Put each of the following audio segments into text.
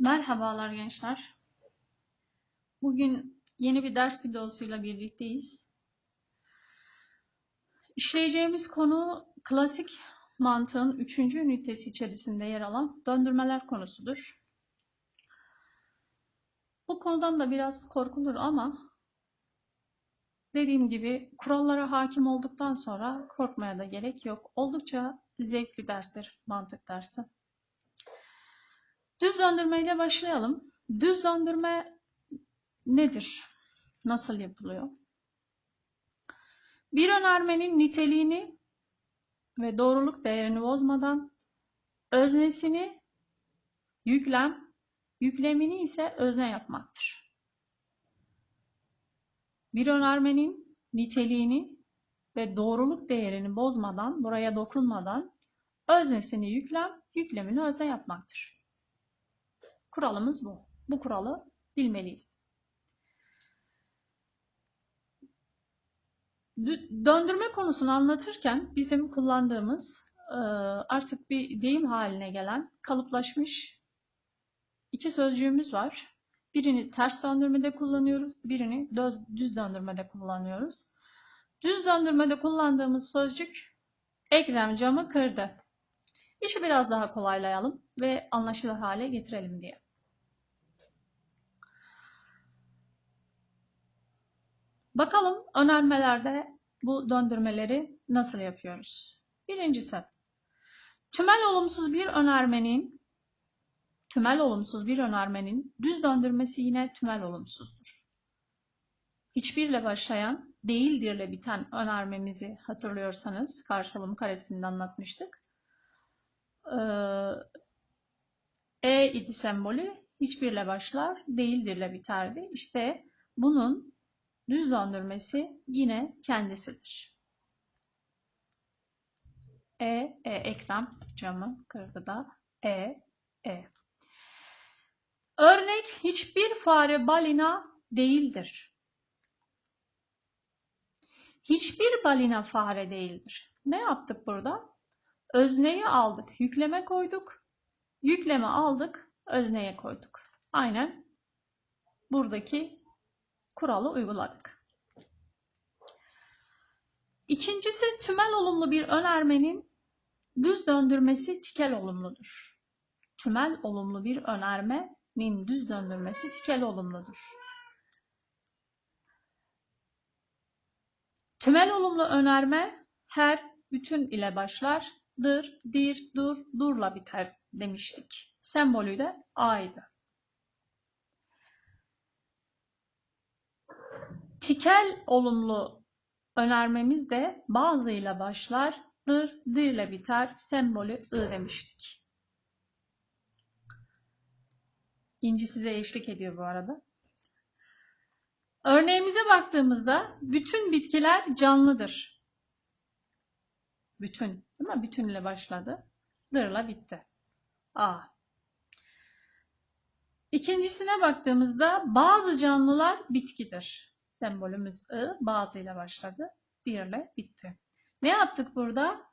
Merhabalar gençler. Bugün yeni bir ders videosuyla birlikteyiz. İşleyeceğimiz konu klasik mantığın 3. ünitesi içerisinde yer alan döndürmeler konusudur. Bu konudan da biraz korkulur ama dediğim gibi kurallara hakim olduktan sonra korkmaya da gerek yok. Oldukça zevkli derstir mantık dersi. Düz döndürme ile başlayalım. Düz döndürme nedir? Nasıl yapılıyor? Bir önermenin niteliğini ve doğruluk değerini bozmadan öznesini yüklem, yüklemini ise özne yapmaktır. Bir önermenin niteliğini ve doğruluk değerini bozmadan, buraya dokunmadan öznesini yüklem, yüklemini özne yapmaktır. Kuralımız bu. Bu kuralı bilmeliyiz. Döndürme konusunu anlatırken bizim kullandığımız artık bir deyim haline gelen kalıplaşmış iki sözcüğümüz var. Birini ters döndürmede kullanıyoruz, birini düz döndürmede kullanıyoruz. Düz döndürmede kullandığımız sözcük Ekrem camı kırdı. İşi biraz daha kolaylayalım ve anlaşılır hale getirelim diye. Bakalım önermelerde bu döndürmeleri nasıl yapıyoruz? Birincisi, tümel olumsuz bir önermenin tümel olumsuz bir önermenin düz döndürmesi yine tümel olumsuzdur. Hiçbirle başlayan, değildirle biten önermemizi hatırlıyorsanız karşılım karesinde anlatmıştık. E idi sembolü hiçbirle başlar, değildirle biterdi. İşte bunun düz döndürmesi yine kendisidir. E, e ekran camı kırdı da E, E. Örnek hiçbir fare balina değildir. Hiçbir balina fare değildir. Ne yaptık burada? Özneyi aldık, yükleme koyduk. Yükleme aldık, özneye koyduk. Aynen buradaki kuralı uyguladık. İkincisi tümel olumlu bir önermenin düz döndürmesi tikel olumludur. Tümel olumlu bir önermenin düz döndürmesi tikel olumludur. Tümel olumlu önerme her bütün ile başlar dır, dir, dur, durla biter demiştik. Sembolü de A'ydı. Tikel olumlu önermemiz de bazıyla başlar, dır, dirle biter, sembolü I demiştik. İnci size eşlik ediyor bu arada. Örneğimize baktığımızda bütün bitkiler canlıdır. Bütün, değil mi? Bütünle başladı. Dırla bitti. A. İkincisine baktığımızda bazı canlılar bitkidir. Sembolümüz I, bazı ile başladı. Bir ile bitti. Ne yaptık burada?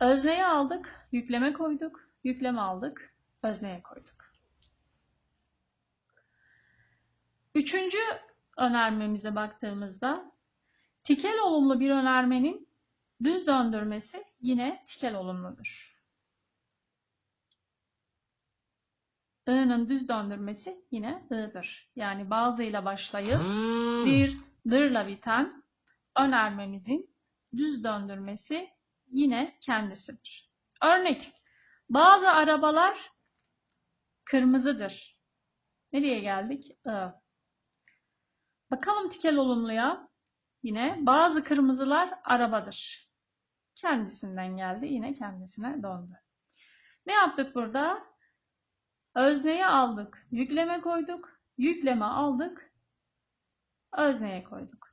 Özneyi aldık, yükleme koyduk, yükleme aldık, özneye koyduk. Üçüncü önermemize baktığımızda tikel olumlu bir önermenin Düz döndürmesi yine tikel olumludur. I'nın düz döndürmesi yine I'dır. Yani bazıyla başlayıp bir dırla biten önermemizin düz döndürmesi yine kendisidir. Örnek, bazı arabalar kırmızıdır. Nereye geldik? I. Bakalım tikel olumluya. Yine bazı kırmızılar arabadır kendisinden geldi. Yine kendisine döndü. Ne yaptık burada? Özneyi aldık. Yükleme koyduk. Yükleme aldık. Özneye koyduk.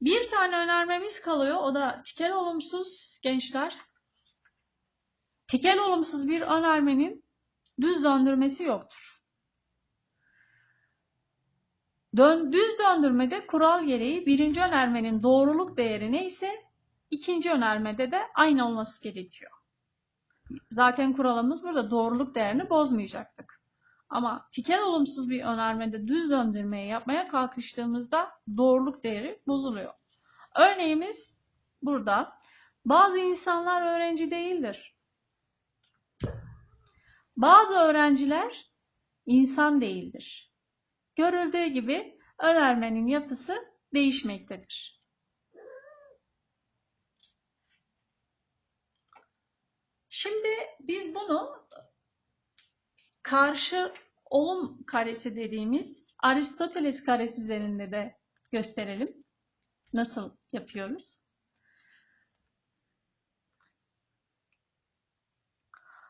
Bir tane önermemiz kalıyor. O da tikel olumsuz gençler. Tikel olumsuz bir önermenin düz döndürmesi yoktur. Dön, düz döndürmede kural gereği birinci önermenin doğruluk değeri neyse ikinci önermede de aynı olması gerekiyor. Zaten kuralımız burada doğruluk değerini bozmayacaktık. Ama tikel olumsuz bir önermede düz döndürmeyi yapmaya kalkıştığımızda doğruluk değeri bozuluyor. Örneğimiz burada. Bazı insanlar öğrenci değildir. Bazı öğrenciler insan değildir. Görüldüğü gibi önermenin yapısı değişmektedir. Şimdi biz bunu karşı olum karesi dediğimiz Aristoteles karesi üzerinde de gösterelim. Nasıl yapıyoruz?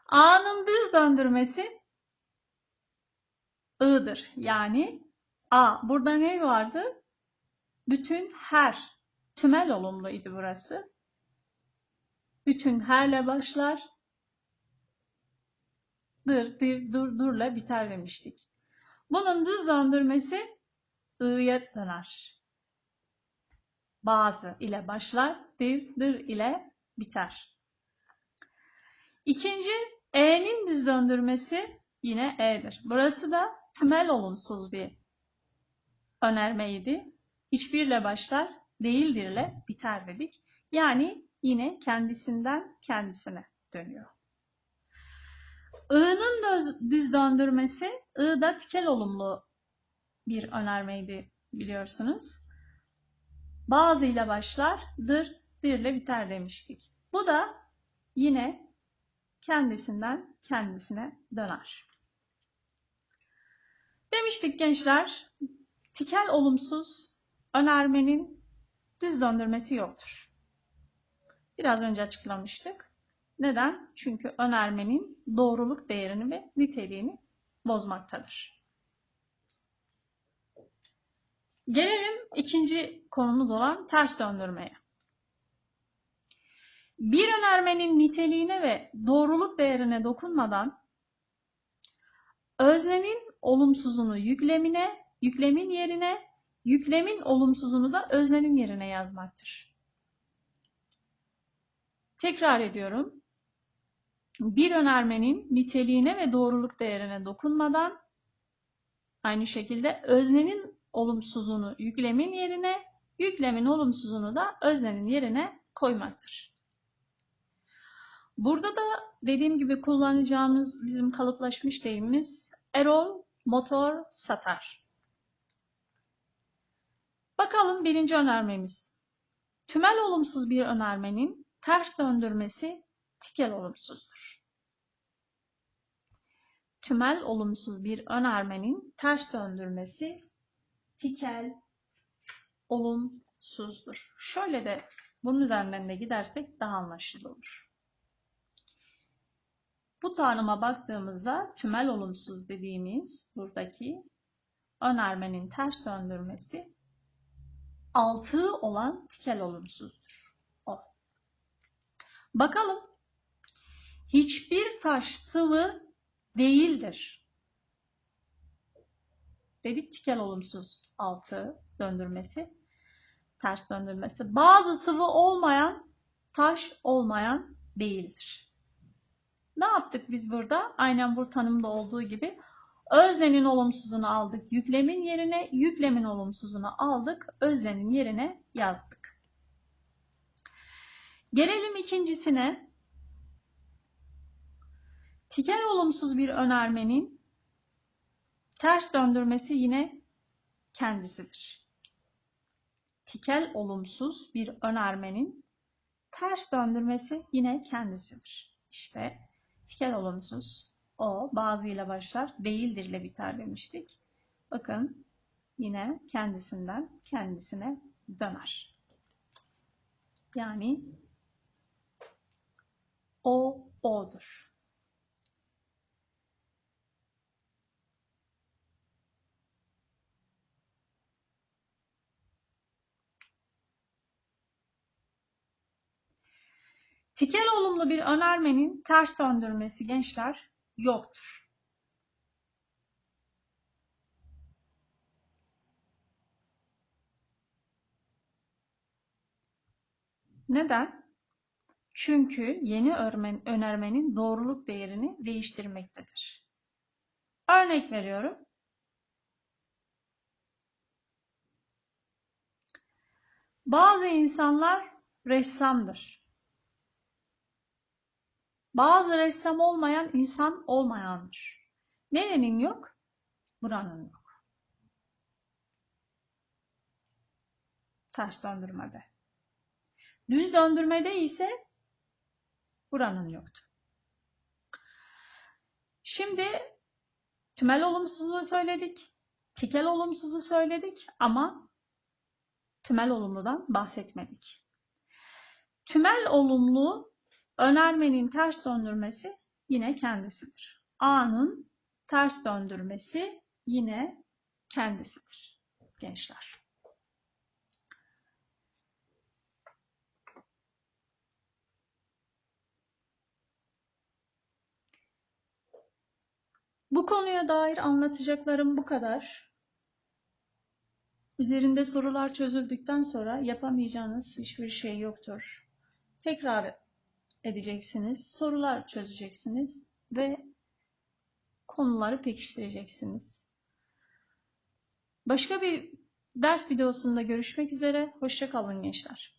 A'nın düz döndürmesi I'dır. Yani A. Burada ne vardı? Bütün her. Tümel olumluydu burası. Bütün herle başlar. Dır, dır, dur, durla biter demiştik. Bunun düz döndürmesi I'ya döner. Bazı ile başlar, dir, dır ile biter. İkinci, E'nin düz döndürmesi yine E'dir. Burası da tümel olumsuz bir önermeydi. Hiçbirle başlar, değildirle biter dedik. Yani yine kendisinden kendisine dönüyor. I'nın düz döndürmesi, I da tikel olumlu bir önermeydi biliyorsunuz. Bazı ile başlar, dirle biter demiştik. Bu da yine kendisinden kendisine döner. Demiştik gençler, tikel olumsuz önermenin düz döndürmesi yoktur. Biraz önce açıklamıştık. Neden? Çünkü önermenin doğruluk değerini ve niteliğini bozmaktadır. Gelelim ikinci konumuz olan ters döndürmeye. Bir önermenin niteliğine ve doğruluk değerine dokunmadan öznenin olumsuzunu yüklemine, yüklemin yerine, yüklemin olumsuzunu da öznenin yerine yazmaktır. Tekrar ediyorum. Bir önermenin niteliğine ve doğruluk değerine dokunmadan aynı şekilde öznenin olumsuzunu yüklemin yerine, yüklemin olumsuzunu da öznenin yerine koymaktır. Burada da dediğim gibi kullanacağımız bizim kalıplaşmış deyimimiz Erol motor satar. Bakalım birinci önermemiz. Tümel olumsuz bir önermenin ters döndürmesi tikel olumsuzdur. Tümel olumsuz bir önermenin ters döndürmesi tikel olumsuzdur. Şöyle de bunun üzerinden de gidersek daha anlaşılır olur. Bu tanıma baktığımızda tümel olumsuz dediğimiz buradaki önermenin ters döndürmesi altığı olan tikel olumsuzdur. O. Bakalım. Hiçbir taş sıvı değildir. Dedik tikel olumsuz altı döndürmesi, ters döndürmesi. Bazı sıvı olmayan, taş olmayan değildir. Ne yaptık biz burada? Aynen bu tanımda olduğu gibi öznenin olumsuzunu aldık. Yüklemin yerine yüklemin olumsuzunu aldık. Öznenin yerine yazdık. Gelelim ikincisine. Tikel olumsuz bir önermenin ters döndürmesi yine kendisidir. Tikel olumsuz bir önermenin ters döndürmesi yine kendisidir. İşte Tikel olumsuz. O bazı başlar. Değildir ile biter demiştik. Bakın yine kendisinden kendisine döner. Yani o o'dur. Tikel olumlu bir önermenin ters döndürmesi gençler yoktur. Neden? Çünkü yeni önermenin doğruluk değerini değiştirmektedir. Örnek veriyorum. Bazı insanlar ressamdır. Bazı ressam olmayan insan olmayandır. Nerenin yok? Buranın yok. Ters döndürmede. Düz döndürmede ise buranın yoktu. Şimdi tümel olumsuzluğu söyledik. Tikel olumsuzu söyledik ama tümel olumludan bahsetmedik. Tümel olumlu önermenin ters döndürmesi yine kendisidir. A'nın ters döndürmesi yine kendisidir gençler. Bu konuya dair anlatacaklarım bu kadar. Üzerinde sorular çözüldükten sonra yapamayacağınız hiçbir şey yoktur. Tekrar edeceksiniz, sorular çözeceksiniz ve konuları pekiştireceksiniz. Başka bir ders videosunda görüşmek üzere. Hoşça kalın gençler.